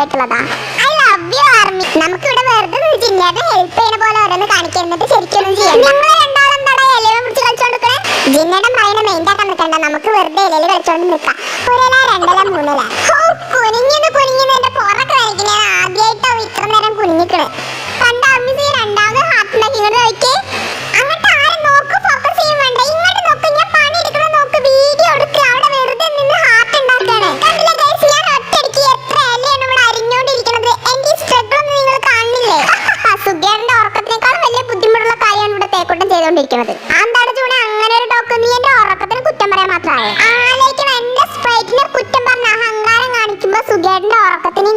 സ്വന്തമായിട്ടുള്ളതാ I love you army നമുക്ക് ഇവിടെ വെറുതെ ജിന്നേട്ടനെ ഹെൽപ്പ് ചെയ്യണ പോലെ ഓരോന്ന് കാണിക്കുക എന്നിട്ട് ശരിക്കൊന്നും ചെയ്യാം ഞങ്ങൾ രണ്ടാളും എന്താ ഇലയെ പിടിച്ച് കളിച്ചോണ്ടിരിക്കണേ? ജിന്നേട്ടൻ പറയുന്ന മെയിൻ ആക്കാൻ നിൽക്കണ്ട. നമുക്ക് വെറുതെ ഇലയിൽ കളിച്ചോണ്ട് നിൽക്കാം. ഒരല രണ്ടല മൂന്നല. ഹോ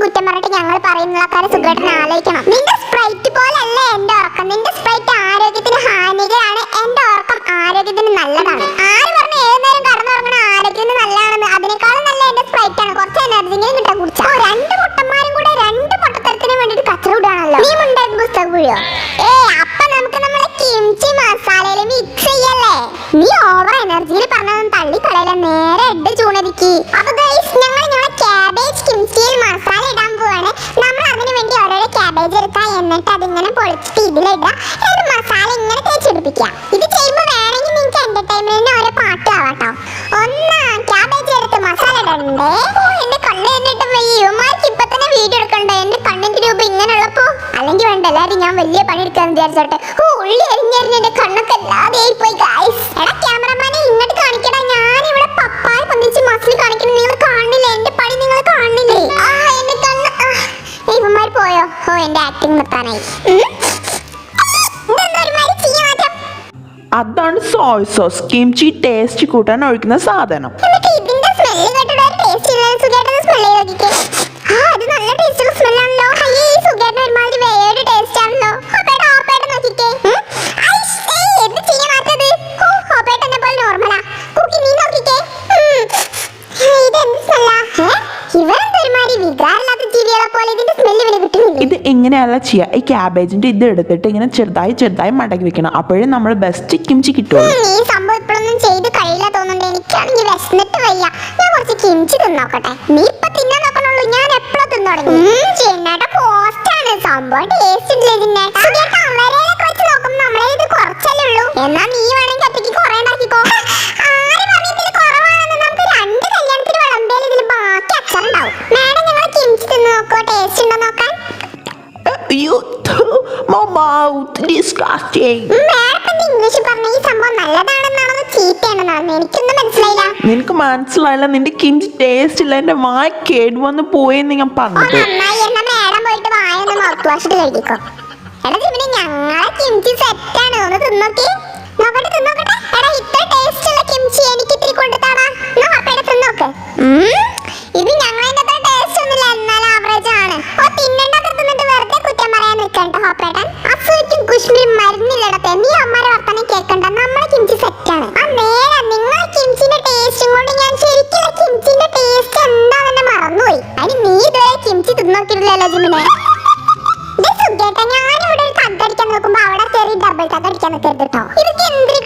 കുറ്റം പറഞ്ഞിട്ട് ഞങ്ങൾ പറയുന്ന കാര്യം സുഖമായിട്ട് ആലോചിക്കണം. നിന്റെ സ്പ്രൈറ്റ് പോലല്ല എന്റെ ഉറക്കം. നിന്റെ സ്പ്രൈറ്റ് ആരോഗ്യത്തിന് ഹാനികരാണ്. എന്റെ ഉറക്കം ആരോഗ്യത്തിന് നല്ലതാണ്. ആര് പറഞ്ഞു ഏത് നേരം കടന്നുറങ്ങണ ആരോഗ്യത്തിന് നല്ലതാണെന്ന് അതിനേക്കാളും നല്ല എന്റെ സ്പ്രൈറ്റ് ആണ്. കുറച്ച് എനർജിങ്കിലും കിട്ടാൻ കുടിച്ചാ. രണ്ട് പൊട്ടന്മാരും കൂടെ രണ്ട് പൊട്ടത്തരത്തിന് വേണ്ടിട്ട് കച്ചറ വിടുകയാണല്ലോ നീ മുണ്ടായത് പുസ്തകം ഏ അപ്പൊ നമുക്ക് നമ്മളെ കിംചി മസാലയിൽ മിക്സ് ചെയ്യല്ലേ? നീ ഓവർ എനർജിയിൽ പറഞ്ഞതൊന്നും തള്ളിക്കളയല്ല. നേരെ ഇട്ട് ചൂണരിക്ക്. അപ്പൊ എടുക്കുക എന്നിട്ട് അതിങ്ങനെ പൊളിച്ചിട്ട് ഇതിലിടുക ഒരു മസാല ഇങ്ങനെ തേച്ചെടുപ്പിക്കുക ഇത് ചെയ്യുമ്പോൾ വേണമെങ്കിൽ നിങ്ങൾക്ക് എന്റർടൈൻമെന്റിന് ഓരോ പാട്ട് ആവാട്ടോ ഒന്ന് ക്യാബേജ് എടുത്ത് മസാല ഇടണ്ടേ? എന്റെ കണ്ണ് എന്നിട്ട് ഇവന്മാർക്ക് ഇപ്പൊ തന്നെ വീഡിയോ എടുക്കണ്ടേ? എന്റെ കണ്ണിന്റെ രൂപം ഇങ്ങനെയുള്ളപ്പോ? അല്ലെങ്കിൽ വേണ്ട എല്ലാരും ഞാൻ വലിയ പണി എടുക്കാന്ന് വിചാരിച്ചോട്ടെ. ഓ ഉള്ളി അരിഞ്ഞരിഞ്ഞ് എന്റെ കണ്ണൊക്കെ അല്ലാതെ പോയി ഗായ്സ് എടാ സോസ് കിംചി ടേസ്റ്റ് കൂട്ടാൻ ഒഴിക്കുന്ന സാധനം എങ്ങനെയല്ല ചെയ്യുക ഈ ക്യാബേജിന്റെ ഇത് എടുത്തിട്ട് ഇങ്ങനെ ചെറുതായി ചെറുതായി മടക്കി വെക്കണം. അപ്പോഴേ നമ്മൾ ബെസ്റ്റ് കിംചി കിട്ടുള്ളൂ. ഈ സംഭവം ഇപ്പോഴൊന്നും ചെയ്ത് കഴിയില്ല തോന്നുന്നുണ്ട്. എനിക്കാണെങ്കിൽ വിശന്നിട്ട് വയ്യ. ഞാൻ കുറച്ച് കിംച്ചി തിന്നോക്കട്ടെ നീ ഇപ്പൊ തിന്നാൻ നോക്കണുള്ളൂ. ഞാൻ എപ്പോഴും സംഭവം ടേസ്റ്റ് ഇല്ല വെച്ച് നമ്മളെ ഇത് കുറച്ചല്ലേ ഉള്ളൂ. എന്നാ നീ പറഞ്ഞ ഈ സംഭവം നല്ലതാണെന്നാണോ എനിക്കൊന്നും മനസ്സിലായില്ല. നിനക്ക് മനസ്സിലായില്ല? നിന്റെ കിഞ്ചി ടേസ്റ്റ് ഇല്ല. എന്റെ വായ കേട് വന്ന് പോയെന്ന് ഞാൻ പറഞ്ഞു നന്നായി. എന്നാ മേഡം പോയിട്ട് മൗത്ത് എടാ ജിമിനി ഞങ്ങളെ കിംചി കുഷ്മിരി മരുന്നില്ലടത്തെ. നീ അമ്മയുടെ വർത്തനം കേൾക്കണ്ട. നമ്മളെ കിംചി സെറ്റാണ് ആ നേരെ നിങ്ങൾ കിംച്ചിന്റെ ടേസ്റ്റും കൊണ്ട് ഞാൻ ശരിക്കും കിംച്ചിന്റെ ടേസ്റ്റ് എന്താണെന്ന് മറന്നുപോയി. അതിന് നീ ഇതുവരെ കിംച്ചി തിന്നോക്കിയിട്ടില്ലല്ലോ ജിമിനെ. ഞാനിവിടെ ഒരു കഥടിക്കാൻ നോക്കുമ്പോ അവിടെ കയറി ഡബിൾ കഥടിക്കാൻ നിൽക്കരുത് കേട്ടോ ഇതൊക്കെ എന്തൊരു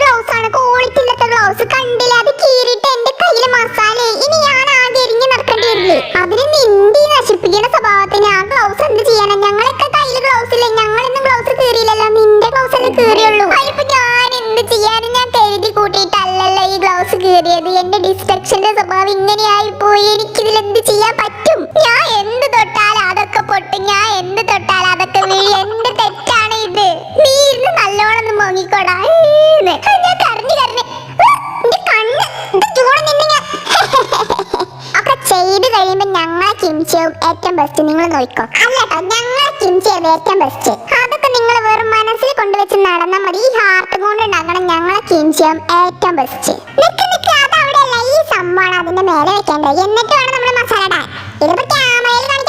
സ്വഭാവം ഇങ്ങനെയായി പോയി. എനിക്കിതിൽ എന്ത് ചെയ്യാൻ പറ്റും? ഞാൻ എന്ത് തൊട്ടാൽ അതൊക്കെ പൊട്ടും. ഞാൻ എന്ത് തൊട്ടാൽ അതൊക്കെ വീഴ്. എന്റെ തെറ്റാണ് ഇത്? നീ ഇരുന്ന് നല്ലോണം മോങ്ങിക്കോടാ. ഞാൻ കരഞ്ഞു ഒക്കെ ഞങ്ങളെ കിംച്ചിയും ഏറ്റവും ബെസ്റ്റ് നിങ്ങൾ ഞങ്ങളെ ഏറ്റവും ബെസ്റ്റ് നിങ്ങൾ മനസ്സിൽ കൊണ്ടുവച്ച് നടന്നാൽ മതി. ഈ ഹാർട്ട് കൊണ്ട് ഉണ്ടാക്കണം ഞങ്ങളെ ഏറ്റവും ബെസ്റ്റ് നിക്ക് നിക്ക്. ഈ സംഭവമാണ് അതിന്റെ മേലെ വെക്കേണ്ടത്. എന്നിട്ട് വേണം നമ്മൾ മസാല ഇടാൻ. ഇതിപ്പോ ക്യാമറയിൽ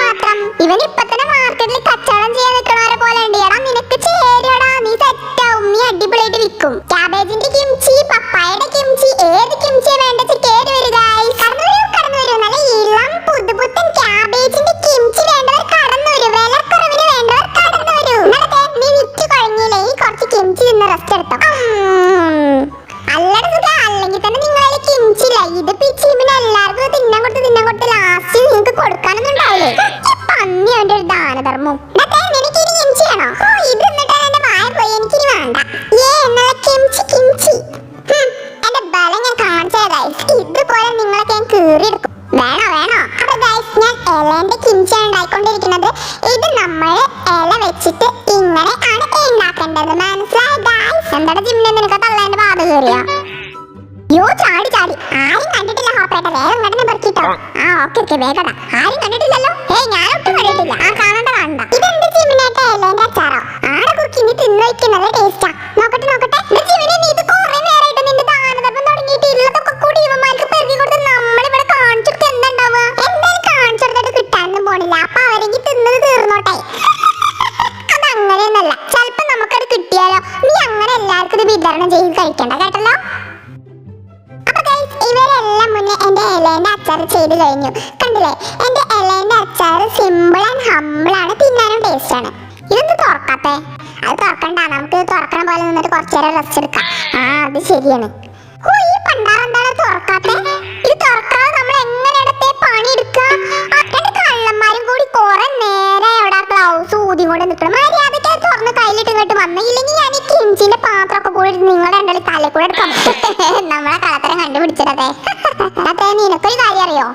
മാത്രം. ഇവൻ ഇപ്പൊ തന്നെ മാർക്കറ്റിൽ കച്ചവടം ചെയ്യാൻ നിൽക്കണവരെ പോലെ ഉണ്ട്. എടാ നിനക്ക് ചേരടാ നീ സെറ്റാവും നീ അടിപൊളിയായിട്ട് വിൽക്കും. ക്യാബേജിന്റെ കിംച്ചി പപ്പായയുടെ കിംച്ചി ഏത് കിംച്ചിയാ വേണ്ടത് കേറി വരൂ guys. കടന്നു വരൂ കടന്നു വരൂ. നല്ല ഇളം പുതുപുത്തൻ ക്യാബേജിന്റെ കിംച്ചി വേണ്ടവർ കടന്നു വരൂ. വിലക്കുറവിന് വേണ്ടവർ കടന്നു വരൂ. നീ വിറ്റ് ഈ കുറച്ച് കിംച്ചി നിന്ന് റെസ്റ്റ് എടുത്തോ. കിംച്ചില്ല ഈ ചീമിന് എല്ലാവർക്കും തിന്നാൻ കൊടുത്ത് തിന്നാൻ കൊടുത്ത് ലാസ്റ്റ് നിങ്ങൾക്ക് കൊടുക്കാനൊന്നും ഉണ്ടാവില്ലേ? ഈ പന്നി അവന്റെ ഒരു ദാനധർമ്മം. എനിക്ക് നിനക്ക് ഇനി കിംച്ചി ആണോ ഓ ഇത് എന്നിട്ട് എന്റെ വായ പോയി എനിക്കിനി വേണ്ട. ഏ എന്നുള്ള കിംച്ചി കിംച്ചി ഹും, എന്റെ ബലം ഞാൻ ഇതുപോലെ നിങ്ങളൊക്കെ ഞാൻ കീറിയെടുക്കും. വേണോ വേണോ? അപ്പൊ ഗൈസ് ഞാൻ ഇലേന്റെ കിംച്ചിയാണ് ഉണ്ടായിക്കൊണ്ടിരിക്കുന്നത്. ഇത് നമ്മൾ ഇല വെച്ചിട്ട് ഇങ്ങനെ ആണ് ഉണ്ടാക്കേണ്ടത്. ഓക്കെ വേഗത. ആരും കണ്ടിട്ടില്ലല്ലോ. ഏയ് ഞാൻ ഒട്ടും കണ്ടിട്ടില്ല. ആ കാണണ്ട കാണണ്ട. ഇതെന്ത് ജിമിനേട്ട ഇലേന്റെ അച്ചാറോ? ആടെ കുക്കിനി തിന്നു വയ്ക്കും. നല്ല ടേസ്റ്റാ നോക്കട്ടെ നോക്കട്ടെ. അതങ്ങനെയൊന്നല്ല. ചിലപ്പോ നമുക്കത് കിട്ടിയാലോ? നീ അങ്ങനെ എല്ലാവർക്കും ഇത് വിതരണം ചെയ്ത് കഴിക്കണ്ട. കേട്ടല്ലോ? എന്റെ അച്ചാർ ചെയ്ത് കഴിഞ്ഞു. കണ്ടില്ലേ? എന്റെ ഇലേന്റെ അച്ചാർ സിമ്പിൾ ആൻഡ് ഹമ്പിൾ ആണ്. തിന്നാനും ടേസ്റ്റാണ് ഇതൊന്ന് തുറക്കാത്തേ. അത് തുറക്കണ്ട. നമുക്ക് തുറക്കണ പോലെ നിന്നിട്ട് കുറച്ചു നേരം റെസ്റ്റ് എടുക്കാം. ആ അത് ശരിയാണ്. ഓ ഈ പണ്ടാറ് എന്താണ് തുറക്കാത്തെ? ഇത് തുറക്കാതെ നമ്മൾ എങ്ങനെ ഇടത്തെ പണി എടുക്കുക രണ്ട് കള്ളന്മാരും കൂടി കുറെ നേരം എവിടെ ഗ്ലൗസ് ഊതി കൊണ്ട് നിൽക്കണം? മര്യാദയ്ക്ക് തുറന്ന് കയ്യിലിട്ട് ഇങ്ങോട്ട് വന്നു. ഇല്ലെങ്കിൽ ഞാൻ ഈ കിഞ്ചിന്റെ കൂടി നിങ്ങളുടെ രണ്ടു തലേ കൂടെ നമ്മളെ കളത്തരം കണ്ടുപിടിച്ചിട്ടതെ അതെ നിനക്കൊരു കാര്യം അറിയോ?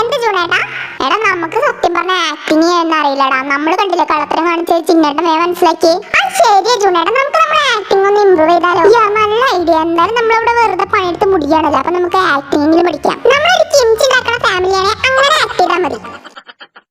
എന്ത് ചൂടേട്ടാ എടാ നമുക്ക് സത്യം പറഞ്ഞ ആക്ടിങ് ചെയ്യാൻ അറിയില്ലടാ. നമ്മൾ കണ്ടില്ലേ കളത്തരം കാണിച്ച ചിന്നേട്ടൻ വേ മനസ്സിലാക്കി ആ ശരിയാ ചൂടേട്ടാ നമുക്ക് നമ്മുടെ ആക്ടിങ് ഒന്ന് ഇമ്പ്രൂവ് ചെയ്താലോ? നല്ല ഐഡിയ എന്തായാലും നമ്മളിവിടെ വെറുതെ പണിയെടുത്ത് മുടിയാണല്ലോ. അപ്പൊ നമുക്ക് ആക്ടിങ്ങിൽ പഠിക്കാം. നമ്മളൊരു കിംചി